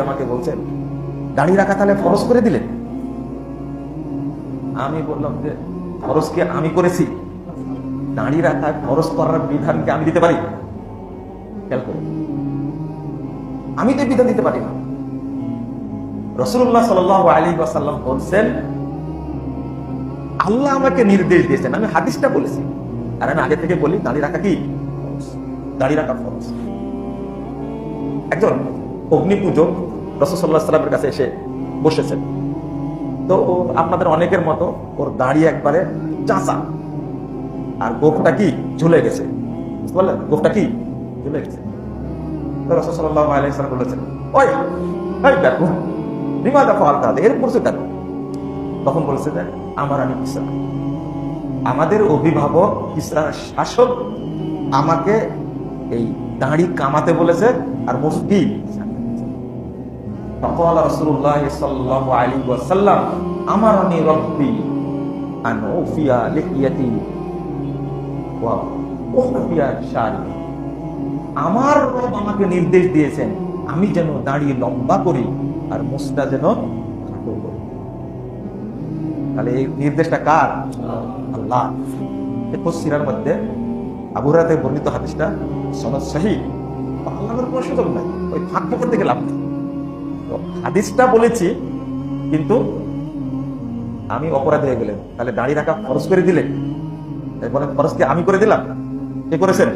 আমাকে বলছেন রাখা তাহলে করে দিলেন? আমি বললাম যে আমি করেছি। দাড়ি রাখা করার বিধানকে আমি দিতে পারি। আমি তো বিধান দিতে পারি না। রসুল্লাহ সাল আলী বলছেন, আল্লাহ আমাকে নির্দেশ দিয়েছেন। আমি হাদিসটা বলেছি। আর আমি আগে থেকে বলি দাঁড়িয়ে রাখা কি? দাঁড়িয়ে রাখা ফরজ। একজন অগ্নি পুজো রসদাল্লাহ সাল্লামের কাছে এসে বসেছেন। তো আপনাদের অনেকের মতো ওর দাড়ি একবারে চাঁচা। আর গোফটা কি? ঝুলে গেছে। বুঝতে পারলেন? গোফটা কি? ঝুলে গেছে। তো রসদাল্লাহ আলাইসালাম বলেছেন, ওই ওই দেখো বিমা দেখো আলতা এর করছে কেন? তখন বলেছে যে আমার আমি কিসরা আমাদের অভিভাবক কিসরার শাসক আমাকে এই দাঁড়ি কামাতে বলেছে, আর মুফতি فقال رسول الله صلى الله عليه وسلم أمرني ربي أن أوفي لحيتي وأخفي شعري আমার রব আমাকে নির্দেশ দিয়েছেন আমি যেন দাঁড়িয়ে লম্বা করি আর মুসটা যেন খাটো করি তাহলে এই নির্দেশটা কার আল্লাহ দেখো সিরার মধ্যে আবুরাতে বর্ণিত হাদিসটা সনদ সহি আল্লাহর কোনো সুযোগ নাই ওই ফাঁক ফোকর থেকে লাভ নেই। হাদিসটা বলেছি, কিন্তু আমি অপরাধ হয়ে গেলেন তাহলে দাঁড়িয়ে রাখা খরচ করে দিলেন এরপরে খরচকে আমি করে দিলাম? কে করেছেন?